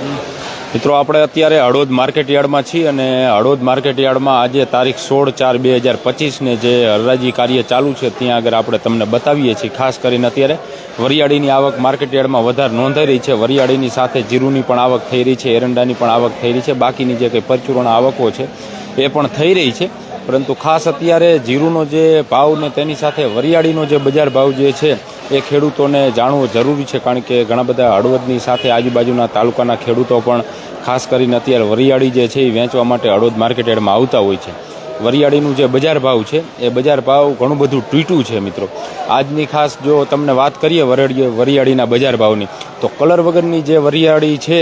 મિત્રો, આપણે અત્યારે હળોદ માર્કેટ યાર્ડમાં છીએ અને હળોદ માર્કેટ યાર્ડમાં આજે તારીખ સોળ ચાર બે હજાર પચીસને જે હરાજી કાર્ય ચાલુ છે, ત્યાં આગળ આપણે તમને બતાવીએ છીએ. ખાસ કરીને અત્યારે વરિયાળીની આવક માર્કેટ યાર્ડમાં વધારે નોંધાઈ રહી છે. વરિયાળીની સાથે જીરુની પણ આવક થઈ રહી છે, એરંડાની પણ આવક થઈ રહી છે, બાકીની જે કંઈ પરચુરણ આવકો છે, એ પણ થઈ રહી છે. પરંતુ ખાસ અત્યારે જીરુનો જે ભાવ ને તેની સાથે વરિયાળીનો જે બજાર ભાવ જે છે એ ખેડૂતોને જાણવું જરૂરી છે, કારણ કે ઘણા બધા હળવદની સાથે આજુબાજુના તાલુકાના ખેડૂતો પણ ખાસ કરીને અત્યારે વરિયાળી જે છે એ વેચવા માટે હળવદ માર્કેટયાર્ડમાં આવતા હોય છે. વરિયાળીનું જે બજાર ભાવ છે, એ બજાર ભાવ ઘણું બધું તૂટ્યું છે મિત્રો. આજની ખાસ જો તમને વાત કરીએ વરિયાળી, વરિયાળીના બજાર ભાવની, તો કલર વગરની જે વરિયાળી છે,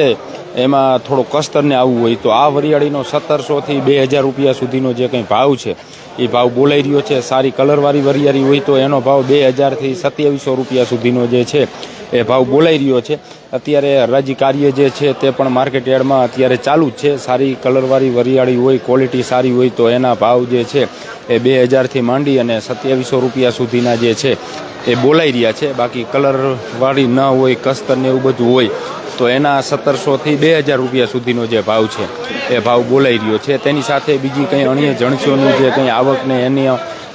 એમાં થોડો કસ્તરને આવવું હોય તો આ વરિયાળીનો સત્તરસોથી બે હજાર રૂપિયા સુધીનો જે કંઈ ભાવ છે એ ભાવ બોલાઈ રહ્યો છે. સારી કલરવાળી વરિયાળી હોય તો એનો ભાવ બે હજારથી સત્યાવીસો રૂપિયા સુધીનો જે છે એ ભાવ બોલાઈ રહ્યો છે. અત્યારે હરાજી કાર્ય જે છે તે પણ માર્કેટ યાર્ડમાં અત્યારે ચાલુ જ છે. સારી કલરવાળી વરિયાળી હોય, ક્વોલિટી સારી હોય તો એના ભાવ જે છે એ બે હજારથી માંડી અને સત્યાવીસો રૂપિયા સુધીના જે છે એ બોલાઈ રહ્યા છે. બાકી કલરવાળી ન હોય, કસ્તર ને એવું બધું હોય તો એના સત્તરસોથી બે હજાર રૂપિયા સુધીનો જે ભાવ છે એ ભાવ બોલાઈ રહ્યો છે. તેની સાથે બીજી કંઈ અન્ય જણસીઓનું જે કંઈ આવકને એની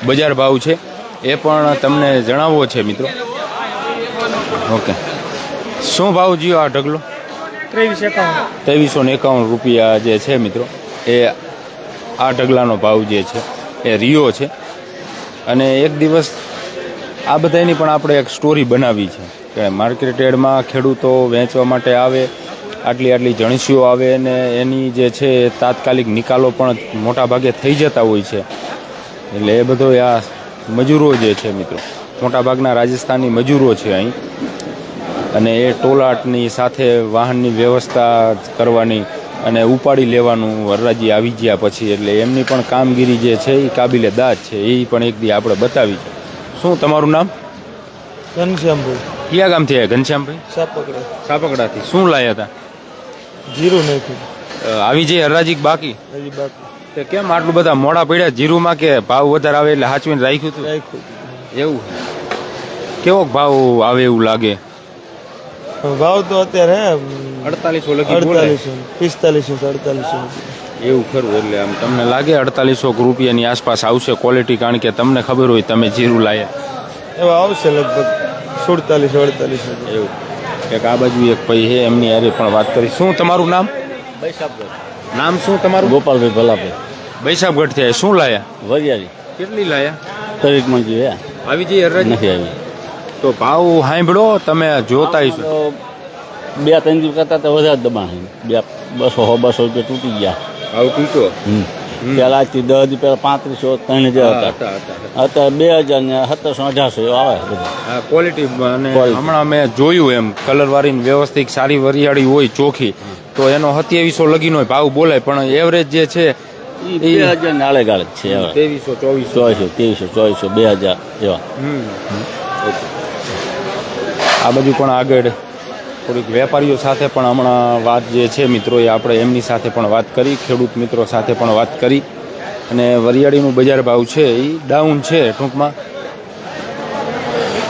બજાર ભાવ છે એ પણ તમને જણાવવો છે મિત્રો? ઓકે. શું ભાવ જીઓ આ ઢગલો? ત્રેવીસ ને એકાવન રૂપિયા જે છે મિત્રો એ આ ઢગલાનો ભાવ જે છે એ રિયો છે. અને એક દિવસ આ બધાની પણ આપણે એક સ્ટોરી બનાવી છે. કે માર્કેટ યાર્ડમાં ખેડૂતો વેચવા માટે આવે, આટલી આટલી જણસીઓ આવે અને એની જે છે તાત્કાલિક નિકાલો પણ મોટા ભાગે થઈ જતા હોય છે. એટલે એ બધો આ મજૂરો જે છે મિત્રો, મોટાભાગના રાજસ્થાની મજૂરો છે અહીં. અને એ ટોલાટની સાથે વાહનની વ્યવસ્થા કરવાની અને ઉપાડી લેવાનું વરરાજી આવી ગયા પછી, એટલે એમની પણ કામગીરી જે છે એ કાબિલે દાદ છે, એ પણ એક દી આપણે બતાવી શું તમારું નામ? ઘનશ્યામભાઈ. કયા ગામથી આવ્યા? ઘનશ્યામભાઈ? સાપકડા. સાપકડાથી. શું લાયા હતા? જીરું નાખ્યું. આવી જઈએ હરાજી બાકી? હજી બાકી. તે કેમ આટલું બધા મોડા પડ્યા જીરુમાં કે ભાવ વધારે આવે એટલે હાચવીને રાખ્યું હતું? રાખ્યું એવું? કેવો ભાવ આવે એવું લાગે? ભાવ તો અત્યારે અડતાલીસો લખી અડતાલીસો પિસ્તાલીસો અડતાલીસો એવું ખરું એટલે આમ તમને લાગે અડતાલીસો રૂપિયાની આસપાસ આવશે ક્વોલિટી કારણ કે તમને ખબર હોય તમે જીરું લાયા. એવા આવશે લગભગ. સુડતાલીસો અડતાલીસ એવું. એક આ બાજુ એક ભાઈ છે એમની હારે પણ વાત કરી. શું તમારું નામ? નામ શું તમારું? ગોપાલભાઈ ભલાભાઈ. બૈસાબગઢ થયા શું લાયા? વરિયાળી. કેટલી લાયા? તરીક મંજી હે. આવી જઈ અરજ નથી આવી. તો ભાવ સાંભળો તમે જોતા બે ત્રણ દિવસ કરતાં તો વધારે દબાણ બે બસો હો બસો રૂપિયા તૂટી ગયા. ભાવ તૂટો હમ. થી દસ પેલા પાંત્રીસો ત્રણ હજાર હતા. અત્યારે બે હજાર ને સત્તરસો અઢારસો આવે બધા. ક્વોલિટી હમણાં મેં જોયું એમ કલરવાળી વાળી વ્યવસ્થિત સારી વરિયાળી હોય ચોખી તો એનો સત્યાવીસો લગીનો ભાવ બોલાય પણ એવરેજ જે છે બે હજાર ને આળે ગાળે છે ત્રેવીસો ચોવીસો. ચોવીસો ત્રેવીસો ચોવીસો બે હજાર એવા. આ બાજુ પણ આગળ થોડીક વેપારીઓ સાથે પણ હમણાં વાત જે છે મિત્રો એ આપણે એમની સાથે પણ વાત કરી, ખેડૂત મિત્રો સાથે પણ વાત કરી. અને વરિયાળીનું બજાર ભાવ છે એ ડાઉન છે ટૂંકમાં.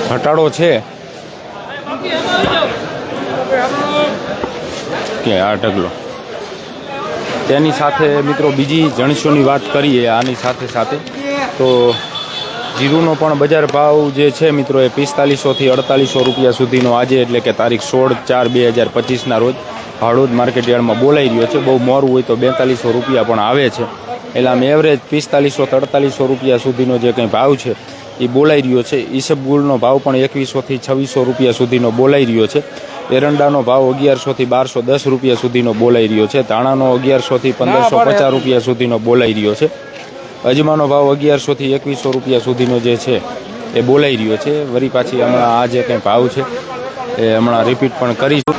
ઘટાડો છે. કે આ ઢગલો. તેની સાથે મિત્રો બીજી જણસોની વાત કરીએ, આની સાથે સાથે. તો જીરુનો પણ બજાર ભાવ જે છે મિત્રો એ પિસ્તાલીસોથી અડતાલીસો રૂપિયા સુધીનો આજે એટલે કે તારીખ સોળ ચાર બે હજાર પચીસના રોજ હળવદ માર્કેટ યાર્ડમાં બોલાઈ રહ્યો છે. બહુ મોરું હોય તો બેતાલીસો રૂપિયા પણ આવે છે. એટલે આમ એવરેજ પિસ્તાલીસો અડતાલીસો રૂપિયા સુધીનો જે કંઈ ભાવ છે એ બોલાઈ રહ્યો છે. ઈસબગુલનો ભાવ પણ એકવીસોથી છવ્વીસો રૂપિયા સુધીનો બોલાઈ રહ્યો છે. એરંડાનો ભાવ અગિયારસોથી બારસો દસ રૂપિયા સુધીનો બોલાઈ રહ્યો છે. ધાણાનો અગિયારસોથી પંદરસો પચાસ રૂપિયા સુધીનો બોલાઈ રહ્યો છે. અજમાનો ભાવ અગિયારસોથી એકવીસો રૂપિયા સુધીનો જે છે એ બોલાઈ રહ્યો છે. વળી પાછી હમણાં આ જે કંઈ ભાવ છે એ હમણાં રિપીટ પણ કરીશું.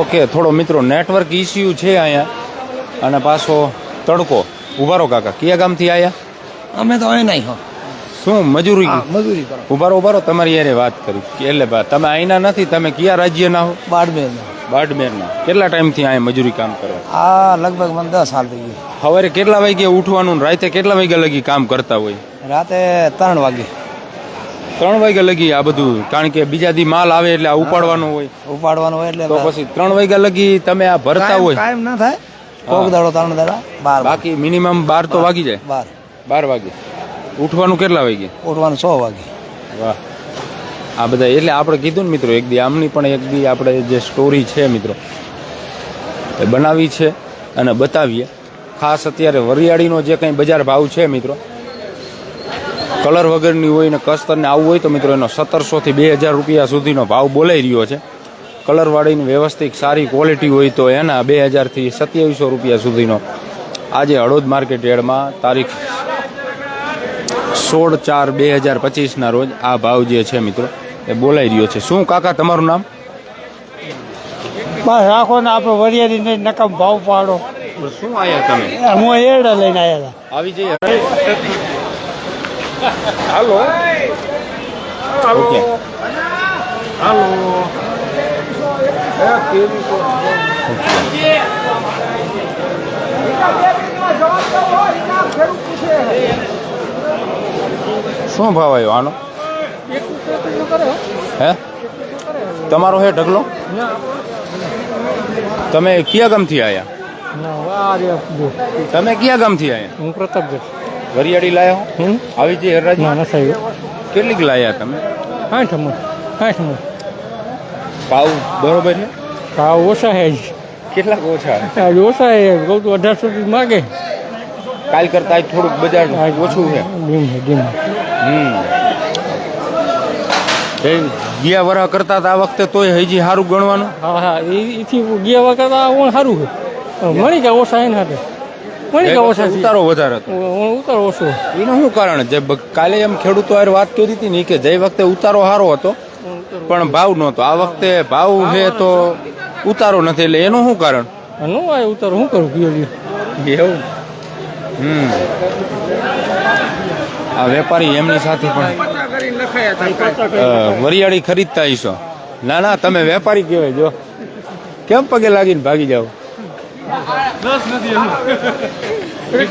ઓકે થોડો મિત્રો નેટવર્ક ઇસ્યુ છે અહીંયા. અને પાછો તડકો. ઉભારો કાકા. કયા ગામથી આવ્યા અમે તો અહીં નહીં હો. શું મજૂરી? મજૂરી ઉભારો ઉભારો તમારી યારે વાત કરી. એટલે તમે અહીંના નથી તમે કયા રાજ્યના હો? બાડમેર બાડમેરના કેટલા ટાઈમથી અહીંયા મજૂરી કામ કરો આ લગભગ મને દસ સાલ થઈ ગયું. સવારે કેટલા વાગે ઉઠવાનું ને રાતે કેટલા વાગ્યા લગી કામ કરતા હોય? રાતે ત્રણ વાગે. ત્રણ વાગ્યા લગી આ બધું કારણ કે બીજા દી માલ આવે એટલે આ ઉપાડવાનો હોય. ઉપાડવાનું હોય એટલે તો પછી ત્રણ વાગ્યા લગી તમે આ ભરતા હોય? ટાઈમ ના થાય. કોક દાડો ત્રણ દાડા બાર બાકી મિનિમમ બાર તો વાગી જાય? બાર. બાર વાગે. ઉઠવાનું કેટલા વાગે ઉઠવાનું છ વાગે. વાહ. આ બધા, એટલે આપણે કીધું ને મિત્રો, એક દી આમની પણ એક દી આપણે જે સ્ટોરી છે મિત્રો, એ બનાવી છે અને બતાવીએ. ખાસ અત્યારે વરિયાળીનો જે કંઈ બજાર ભાવ છે મિત્રો, કલર વગરની હોય ને કસ્તરને આવવું હોય તો મિત્રો એનો સત્તરસોથી બે હજાર રૂપિયા સુધીનો ભાવ બોલાઈ રહ્યો છે. કલરવાળીની વ્યવસ્થિત સારી ક્વોલિટી હોય તો એના બે હજારથી સત્યાવીસો રૂપિયા સુધીનો આજે હળોદ માર્કેટ યાર્ડમાં તારીખ સોળ ચાર બે હજાર પચીસના રોજ આ ભાવ જે છે મિત્રો એ બોલાઈ રહ્યો છે. શું કાકા તમારું નામ? બસ રાખો ને આપણે વરિયાળી ને નકામ ભાવ પાડો. શું આયા તમે? હું એરડા લઈને આવ્યા હતા. આવી જઈએ. હાલો. ઓકે. શું ભાવ આવ્યો આનો? હે? તમારો હે ઢગલો? તમે કયા ગામથી આવ્યા તમે કયા ગામથી આવ્યા હું પ્રતાપગઢ વરિયાળી લાયા હો? હમ? આવી જઈ હરરાજ ના નથી કેટલીક લાયા તમે? આઠ મણ આઠ મણ ભાવ બરોબર છે? ભાવ ઓછા હે જ કેટલાક ઓછા? આજ ઓછા હે કહું તો અઢારસો રૂપિયા માગે. કાલ કરતા આજ થોડુંક બજાર ઓછું છે. ડીમ છે ડીમ હમ. એ ગયા વરા કરતા આ વખતે તોય હજી સારું ગણવાનું? હા હા એથી ગયા વખત કરતા ઓણ સારું છે. મણી કા ઓછા એના હાથે. મણી ગયા ઓછા ઉતારો વધારે ઉતાર ઓછો. એનું શું કારણ જે કાલે એમ ખેડૂતો હારે વાત કરી હતી ને કે જે વખતે ઉતારો સારો હતો પણ ભાવ નહોતો. આ વખતે ભાવ છે તો ઉતારો નથી. એટલે એનું શું કારણ? આ નો આ ઉતાર. શું કરું? ગયો ગયો એવું? હમ. આ વેપારી એમની સાથે પણ વરિયાળી ખરીદતા હશો. ના ના તમે વેપારી કહેવાય જો. કેમ પગે લાગીને ભાગી જાઓ?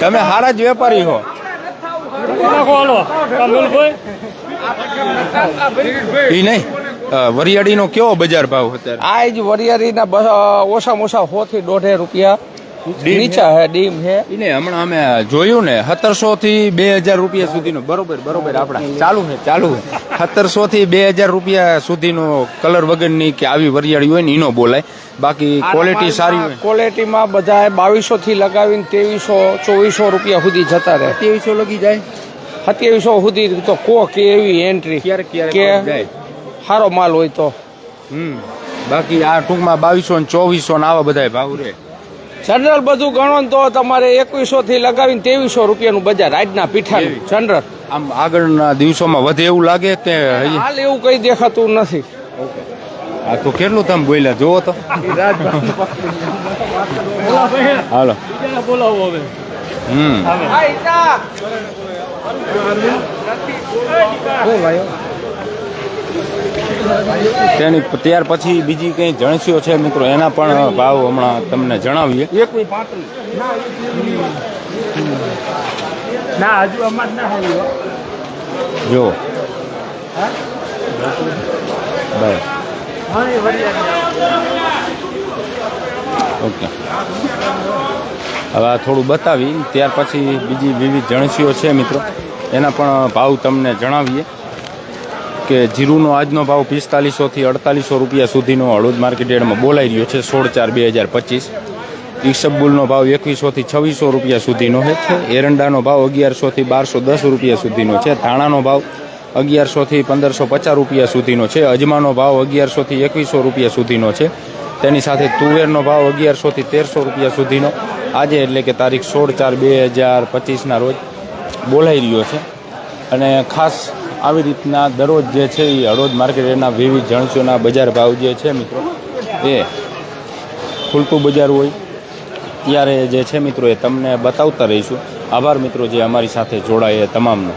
તમે હારા જ વેપારી હો. નાખો હાલો. કામલભાઈ એ નહીં. વરિયાળીનો કેવો બજાર ભાવ અત્યારે? આ જ વરિયાળીના ઓછામાં ઓછા સો થી દોઢે રૂપિયા. નીચા હે? ડીમ હે. એને હમણાં અમે જોયું ને સત્તરસો થી બે હજાર રૂપિયા સુધીનો બરોબર બરોબર આપણા ચાલુ છે ચાલુ છે સત્તરસો થી બે હજાર રૂપિયા સુધીનો કલર વગરની કે આવી વરિયાળી હોય ને એનો બોલાય. બાકી ક્વોલિટી સારી હોય. ક્વોલિટીમાં બધા બાવીસો થી લગાવીને ત્રેવીસો ચોવીસો રૂપિયા સુધી જતા રહે. ત્રેવીસો લગી જાય? સત્યાવીસો સુધી તો કો કે એવી એન્ટ્રી કે સારો માલ હોય તો. હમ. બાકી આ ટૂંકમાં બાવીસો ને ચોવીસો ને આવા બધા ભાવ રહે. જનરલ બધું ગણો ને તો તમારે એકવીસો થી લગાવીને ત્રેવીસો રૂપિયાનું બજાર આજના પીઠાનું. જનરલ. આમ આગળના દિવસોમાં વધે એવું લાગે કે હાલ એવું કઈ દેખાતું નથી. આ તો કેટલું તમે બોલ્યા? જોવો તો. હાલો. બોલાવો હવે હમ તેની ત્યાર પછી બીજી કઈ જણસીઓ છે મિત્રો? એના પણ ભાવ હમણાં તમને જણાવીએ. જો. ઓકે. હવે આ થોડું બતાવી. ત્યાર પછી બીજી વિવિધ જણસીઓ છે મિત્રો. એના પણ ભાવ તમને જણાવીએ. કે જીરુનો આજનો ભાવ પિસ્તાલીસોથી અડતાલીસો રૂપિયા સુધીનો હળવદ માર્કેટ યાર્ડમાં બોલાઈ રહ્યો છે, સોળ ચાર બે હજાર પચીસ. ઈસબગુલનો ભાવ એકવીસોથી છવ્વીસો રૂપિયા સુધીનો છે. એરંડાનો ભાવ અગિયારસોથી બારસો દસ રૂપિયા સુધીનો છે. ધાણાનો ભાવ અગિયારસોથી પંદરસો પચાસ રૂપિયા સુધીનો છે. અજમાનો ભાવ અગિયારસોથી એકવીસો રૂપિયા સુધીનો છે. તેની સાથે તુવેરનો ભાવ અગિયારસોથી તેરસો રૂપિયા સુધીનો. આજે એટલે કે તારીખ સોળ ચાર બે હજાર પચીસના રોજ બોલાઈ રહ્યો છે. અને ખાસ આવી રીતના દરરોજ જે છે એ હળવદ માર્કેટના વિવિધ જણસોના બજાર ભાવ જે છે મિત્રો, એ ખુલતું બજાર હોય, ત્યારે જે છે મિત્રો એ તમને બતાવતા રહીશું. આભાર મિત્રો જે અમારી સાથે જોડાય એ તમામનો.